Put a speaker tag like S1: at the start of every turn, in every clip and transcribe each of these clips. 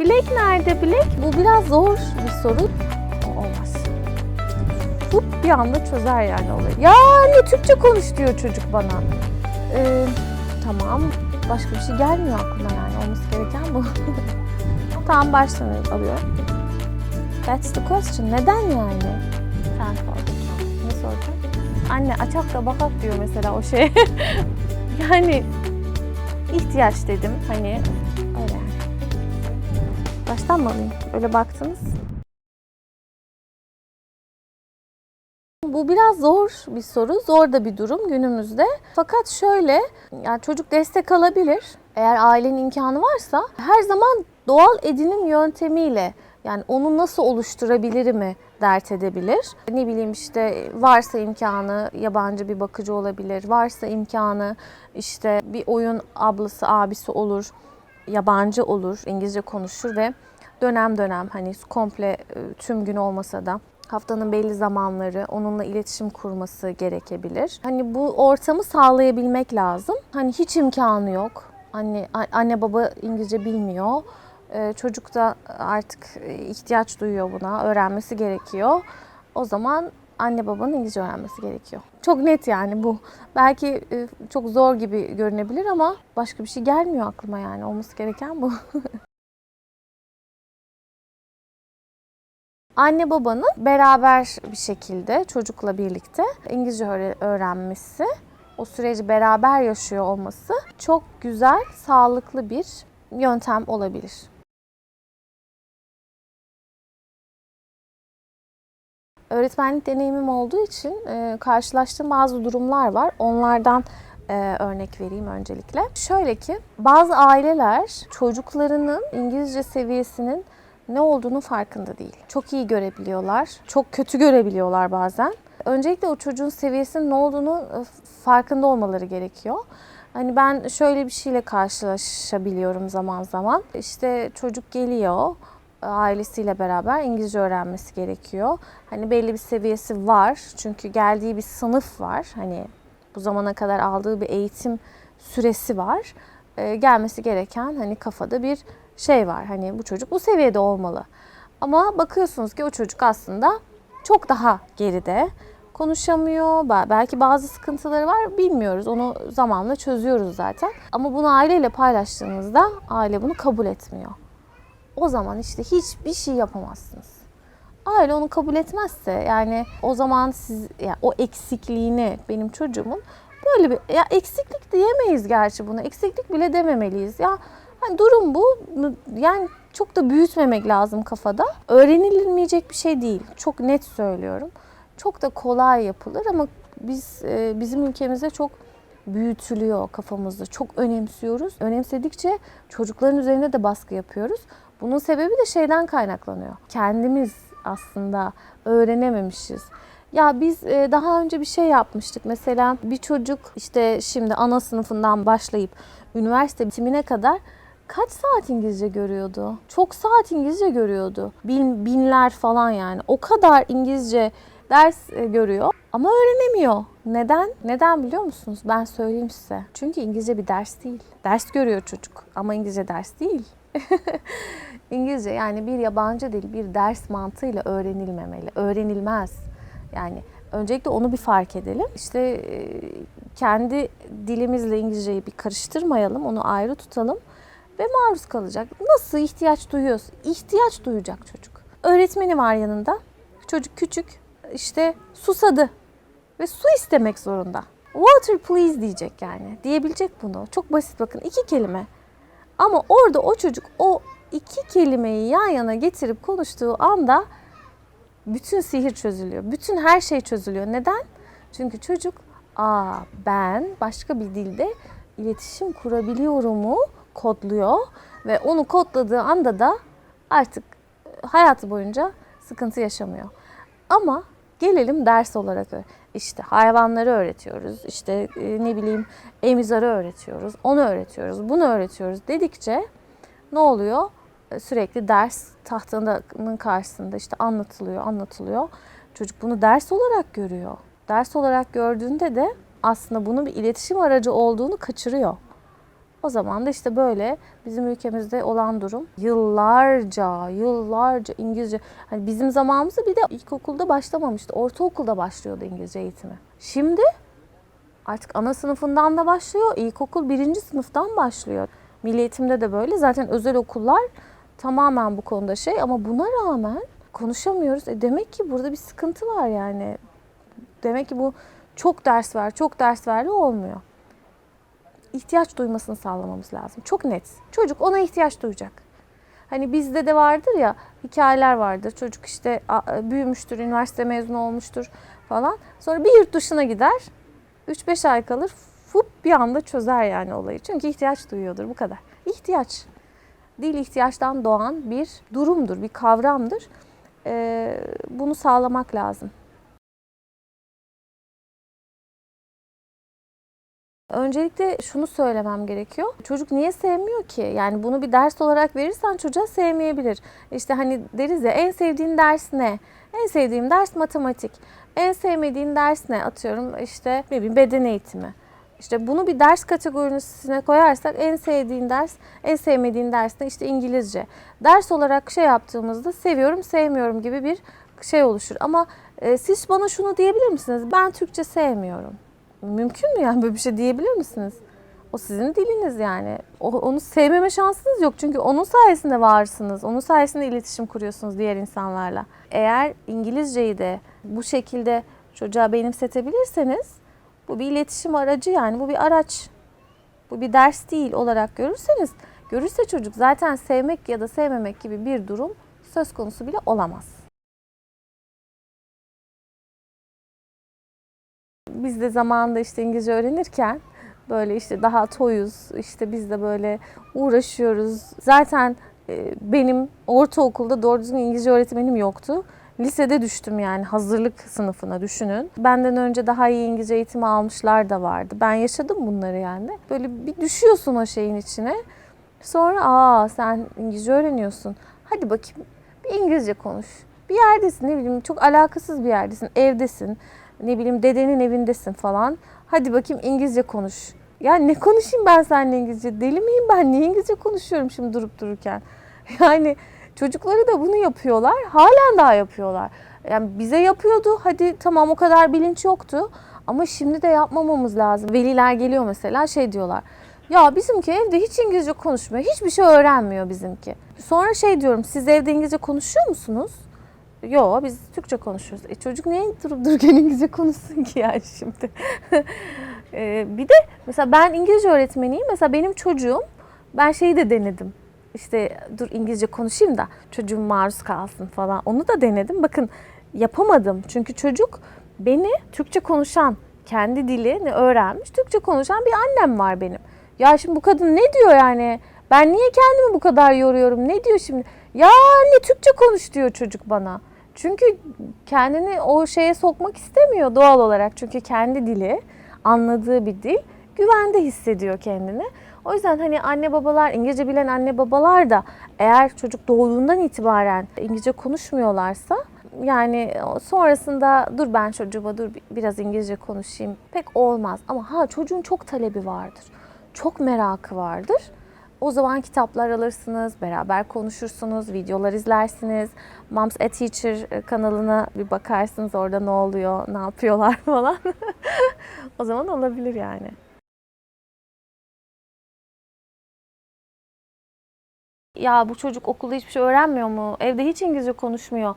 S1: Bilek nerede Bilek? Bu biraz zor bir soru. Olmaz. Bu bir anda çözer yani olayı. Ya anne Türkçe konuş diyor çocuk bana. Ee, tamam. Başka bir şey gelmiyor aklıma yani. Olması gereken bu. tamam baştan alıyorum. That's the question. Neden yani? Sen sor. Ne soracağım? Anne açak da bakak diyor mesela o şey. yani ihtiyaç dedim hani. Baştan mı alayım? Öyle baktınız. Bu biraz zor bir soru, zor da bir durum günümüzde. Fakat şöyle, yani çocuk destek alabilir. Eğer ailenin imkanı varsa her zaman doğal edinim yöntemiyle yani onu nasıl oluşturabilir mi dert edebilir. Ne bileyim işte varsa imkanı yabancı bir bakıcı olabilir. Varsa imkanı işte bir oyun ablası, abisi olur. Yabancı olur, İngilizce konuşur ve dönem dönem hani komple e, tüm gün olmasa da haftanın belli zamanları onunla iletişim kurması gerekebilir. Hani bu ortamı sağlayabilmek lazım. Hani hiç imkanı yok. Anne anne baba İngilizce bilmiyor. Ee, Çocuk da artık e, ihtiyaç duyuyor buna, öğrenmesi gerekiyor. O zaman anne babanın İngilizce öğrenmesi gerekiyor. Çok net yani bu. Belki e, çok zor gibi görünebilir ama başka bir şey gelmiyor aklıma yani. Olması gereken bu. Anne babanın beraber bir şekilde çocukla birlikte İngilizce öğre- öğrenmesi, o süreci beraber yaşıyor olması çok güzel, sağlıklı bir yöntem olabilir. Öğretmenlik deneyimim olduğu için e, karşılaştığım bazı durumlar var. Onlardan e, örnek vereyim öncelikle. Şöyle ki bazı aileler çocuklarının İngilizce seviyesinin ne olduğunu farkında değil. Çok iyi görebiliyorlar, çok kötü görebiliyorlar bazen. Öncelikle o çocuğun seviyesinin ne olduğunu e, farkında olmaları gerekiyor. Hani ben şöyle bir şeyle karşılaşabiliyorum zaman zaman. İşte çocuk geliyor, ailesiyle beraber İngilizce öğrenmesi gerekiyor. Hani belli bir seviyesi var. Çünkü geldiği bir sınıf var. Hani bu zamana kadar aldığı bir eğitim süresi var. Ee, gelmesi gereken hani kafada bir şey var. Hani bu çocuk bu seviyede olmalı. Ama bakıyorsunuz ki o çocuk aslında çok daha geride. Konuşamıyor. Be- Belki bazı sıkıntıları var. Bilmiyoruz. Onu zamanla çözüyoruz zaten. Ama bunu aileyle paylaştığınızda aile bunu kabul etmiyor. O zaman işte hiçbir şey yapamazsınız. Aile onu kabul etmezse yani o zaman siz ya o eksikliğini benim çocuğumun böyle bir ya eksiklik diyemeyiz gerçi buna. Eksiklik bile dememeliyiz. Ya hani durum bu. Yani çok da büyütmemek lazım kafada. Öğrenilmeyecek bir şey değil. Çok net söylüyorum. Çok da kolay yapılır ama biz e, bizim ülkemizde çok büyütülüyor kafamızda. Çok önemsiyoruz. Önemsedikçe çocukların üzerine de baskı yapıyoruz. Bunun sebebi de şeyden kaynaklanıyor. Kendimiz aslında öğrenememişiz. Ya biz e, daha önce bir şey yapmıştık. Mesela bir çocuk işte şimdi ana sınıfından başlayıp üniversite bitimine kadar kaç saat İngilizce görüyordu? Çok saat İngilizce görüyordu. Bin, binler falan yani. O kadar İngilizce ders e, görüyor ama öğrenemiyor. Neden? Neden biliyor musunuz? Ben söyleyeyim size. Çünkü İngilizce bir ders değil. Ders görüyor çocuk ama İngilizce ders değil. İngilizce yani bir yabancı dil bir ders mantığıyla öğrenilmemeli. Öğrenilmez. Yani öncelikle onu bir fark edelim. İşte e, kendi dilimizle İngilizceyi bir karıştırmayalım. Onu ayrı tutalım ve maruz kalacak. Nasıl ihtiyaç duyuyoruz? İhtiyaç duyacak çocuk. Öğretmeni var yanında. Çocuk küçük işte susadı ve su istemek zorunda. Water please diyecek yani. Diyebilecek bunu. Çok basit bakın iki kelime. Ama orada o çocuk o iki kelimeyi yan yana getirip konuştuğu anda bütün sihir çözülüyor. Bütün her şey çözülüyor. Neden? Çünkü çocuk aa ben başka bir dilde iletişim kurabiliyorumu kodluyor ve onu kodladığı anda da artık hayatı boyunca sıkıntı yaşamıyor. Ama gelelim ders olarak işte hayvanları öğretiyoruz, işte e, ne bileyim emizarı öğretiyoruz, onu öğretiyoruz, bunu öğretiyoruz dedikçe ne oluyor? E, Sürekli ders tahtanın karşısında işte anlatılıyor, anlatılıyor. Çocuk bunu ders olarak görüyor. Ders olarak gördüğünde de aslında bunun bir iletişim aracı olduğunu kaçırıyor. O zaman da işte böyle bizim ülkemizde olan durum yıllarca, yıllarca İngilizce. Hani bizim zamanımızda bir de ilkokulda başlamamıştı. Ortaokulda başlıyordu İngilizce eğitimi. Şimdi artık ana sınıfından da başlıyor. İlkokul birinci sınıftan başlıyor. Milli eğitimde de böyle. Zaten özel okullar tamamen bu konuda şey ama buna rağmen konuşamıyoruz. E demek ki burada bir sıkıntı var yani. Demek ki bu çok ders ver, çok ders verle olmuyor. İhtiyaç duymasını sağlamamız lazım. Çok net. Çocuk ona ihtiyaç duyacak. Hani bizde de vardır ya hikayeler vardır. Çocuk işte a- büyümüştür, üniversite mezunu olmuştur falan. Sonra bir yurt dışına gider. 3-5 ay kalır. Fup bir anda çözer yani olayı. Çünkü ihtiyaç duyuyordur bu kadar. İhtiyaç. Dil ihtiyaçtan doğan bir durumdur, bir kavramdır. Bunu sağlamak lazım. Öncelikle şunu söylemem gerekiyor. Çocuk niye sevmiyor ki? Yani bunu bir ders olarak verirsen çocuğa sevmeyebilir. İşte hani deriz ya en sevdiğin ders ne? En sevdiğim ders matematik. En sevmediğin ders ne? Atıyorum işte ne bileyim beden eğitimi. İşte bunu bir ders kategorisine koyarsak en sevdiğin ders, en sevmediğin ders de işte İngilizce. Ders olarak şey yaptığımızda seviyorum, sevmiyorum gibi bir şey oluşur. Ama e, siz bana şunu diyebilir misiniz? Ben Türkçe sevmiyorum. Mümkün mü yani böyle bir şey diyebilir misiniz? O sizin diliniz yani. O, onu sevmeme şansınız yok. Çünkü onun sayesinde varsınız. Onun sayesinde iletişim kuruyorsunuz diğer insanlarla. Eğer İngilizceyi de bu şekilde çocuğa benimsetebilirseniz bu bir iletişim aracı yani bu bir araç. Bu bir ders değil olarak görürseniz görürse çocuk zaten sevmek ya da sevmemek gibi bir durum söz konusu bile olamaz. Biz de zamanında işte İngilizce öğrenirken böyle işte daha toyuz, işte biz de böyle uğraşıyoruz. Zaten e, benim ortaokulda doğru düzgün İngilizce öğretmenim yoktu. Lisede düştüm yani hazırlık sınıfına düşünün. Benden önce daha iyi İngilizce eğitimi almışlar da vardı. Ben yaşadım bunları yani. Böyle bir düşüyorsun o şeyin içine. Sonra aa sen İngilizce öğreniyorsun. Hadi bakayım bir İngilizce konuş. Bir yerdesin ne bileyim çok alakasız bir yerdesin. Evdesin. Ne bileyim dedenin evindesin falan. Hadi bakayım İngilizce konuş. Ya ne konuşayım ben seninle İngilizce? Deli miyim ben? Niye İngilizce konuşuyorum şimdi durup dururken? Yani çocukları da bunu yapıyorlar. Halen daha yapıyorlar. Yani bize yapıyordu. Hadi tamam o kadar bilinç yoktu. Ama şimdi de yapmamamız lazım. Veliler geliyor mesela şey diyorlar. Ya bizimki evde hiç İngilizce konuşmuyor. Hiçbir şey öğrenmiyor bizimki. Sonra şey diyorum siz evde İngilizce konuşuyor musunuz? Yo biz Türkçe konuşuyoruz. E çocuk niye durup dururken İngilizce konuşsun ki yani şimdi? Ee, bir de mesela ben İngilizce öğretmeniyim. Mesela benim çocuğum ben şeyi de denedim. İşte dur İngilizce konuşayım da çocuğum maruz kalsın falan. Onu da denedim. Bakın yapamadım. Çünkü çocuk beni Türkçe konuşan, kendi dilini öğrenmiş, Türkçe konuşan bir annem var benim. Ya şimdi bu kadın ne diyor yani? Ben niye kendimi bu kadar yoruyorum? Ne diyor şimdi? Ya anne Türkçe konuş diyor çocuk bana. Çünkü kendini o şeye sokmak istemiyor doğal olarak. Çünkü kendi dili, anladığı bir dil, güvende hissediyor kendini. O yüzden hani anne babalar, İngilizce bilen anne babalar da eğer çocuk doğduğundan itibaren İngilizce konuşmuyorlarsa yani sonrasında dur ben çocuğuma dur biraz İngilizce konuşayım pek olmaz. Ama ha çocuğun çok talebi vardır. Çok merakı vardır. O zaman kitaplar alırsınız, beraber konuşursunuz, videolar izlersiniz. Moms a Teacher kanalına bir bakarsınız orada ne oluyor, ne yapıyorlar falan. o zaman olabilir yani. Ya bu çocuk okulda hiçbir şey öğrenmiyor mu? Evde hiç İngilizce konuşmuyor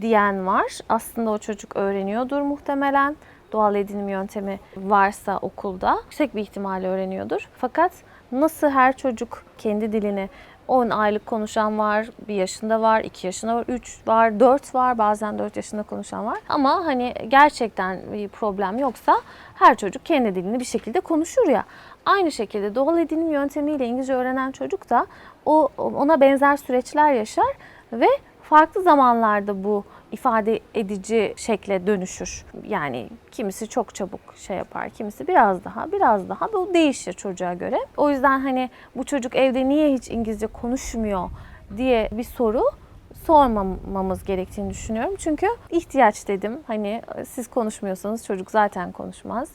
S1: diyen var. Aslında o çocuk öğreniyordur muhtemelen. Doğal edinim yöntemi varsa okulda yüksek bir ihtimalle öğreniyordur. Fakat nasıl her çocuk kendi dilini 10 aylık konuşan var, 1 yaşında var, 2 yaşında var, 3 var, 4 var, bazen 4 yaşında konuşan var. Ama hani gerçekten bir problem yoksa her çocuk kendi dilini bir şekilde konuşur ya. Aynı şekilde doğal edinim yöntemiyle İngilizce öğrenen çocuk da o ona benzer süreçler yaşar ve farklı zamanlarda bu ifade edici şekle dönüşür. Yani kimisi çok çabuk şey yapar, kimisi biraz daha, biraz daha bu değişir çocuğa göre. O yüzden hani bu çocuk evde niye hiç İngilizce konuşmuyor diye bir soru sormamamız gerektiğini düşünüyorum. Çünkü ihtiyaç dedim. Hani siz konuşmuyorsanız çocuk zaten konuşmaz.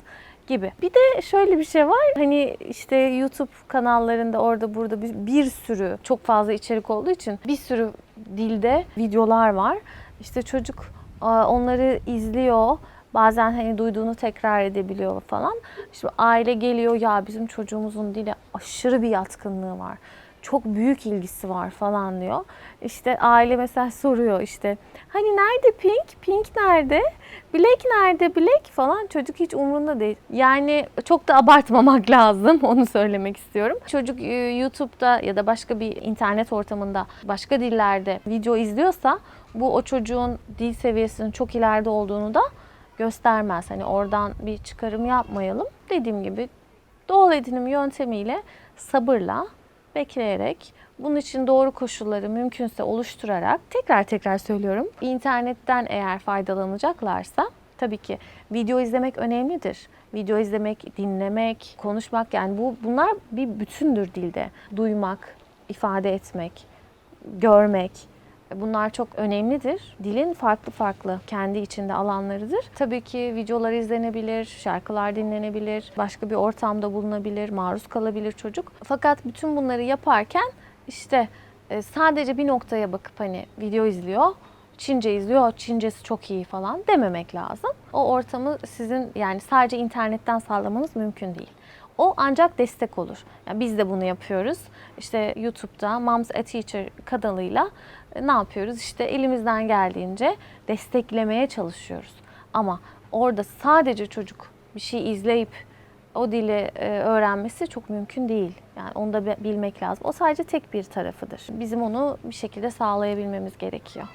S1: gibi. Bir de şöyle bir şey var. Hani işte YouTube kanallarında orada burada bir, bir sürü çok fazla içerik olduğu için bir sürü dilde videolar var. İşte çocuk aa, onları izliyor. Bazen hani duyduğunu tekrar edebiliyor falan. İşte aile geliyor ya bizim çocuğumuzun dile aşırı bir yatkınlığı var. Çok büyük ilgisi var falan diyor. İşte aile mesela soruyor işte hani nerede Pink? Pink nerede? Black nerede? Black falan çocuk hiç umurunda değil. Yani çok da abartmamak lazım onu söylemek istiyorum. Çocuk e, YouTube'da ya da başka bir internet ortamında başka dillerde video izliyorsa bu o çocuğun dil seviyesinin çok ileride olduğunu da göstermez. Hani oradan bir çıkarım yapmayalım. Dediğim gibi doğal edinim yöntemiyle sabırla bekleyerek bunun için doğru koşulları mümkünse oluşturarak tekrar tekrar söylüyorum. İnternetten eğer faydalanacaklarsa tabii ki video izlemek önemlidir. Video izlemek, dinlemek, konuşmak yani bu bunlar bir bütündür dilde. Duymak, ifade etmek, görmek, Bunlar çok önemlidir. Dilin farklı farklı kendi içinde alanlarıdır. Tabii ki videolar izlenebilir, şarkılar dinlenebilir, başka bir ortamda bulunabilir, maruz kalabilir çocuk. Fakat bütün bunları yaparken işte e, sadece bir noktaya bakıp hani video izliyor, Çince izliyor, Çincesi çok iyi falan dememek lazım. O ortamı sizin yani sadece internetten sağlamanız mümkün değil. O ancak destek olur. Yani biz de bunu yapıyoruz. İşte YouTube'da Moms a Teacher kanalıyla e, ne yapıyoruz? İşte elimizden geldiğince desteklemeye çalışıyoruz. Ama orada sadece çocuk bir şey izleyip o dili e, öğrenmesi çok mümkün değil. Yani onu da bi- bilmek lazım. O sadece tek bir tarafıdır. Bizim onu bir şekilde sağlayabilmemiz gerekiyor.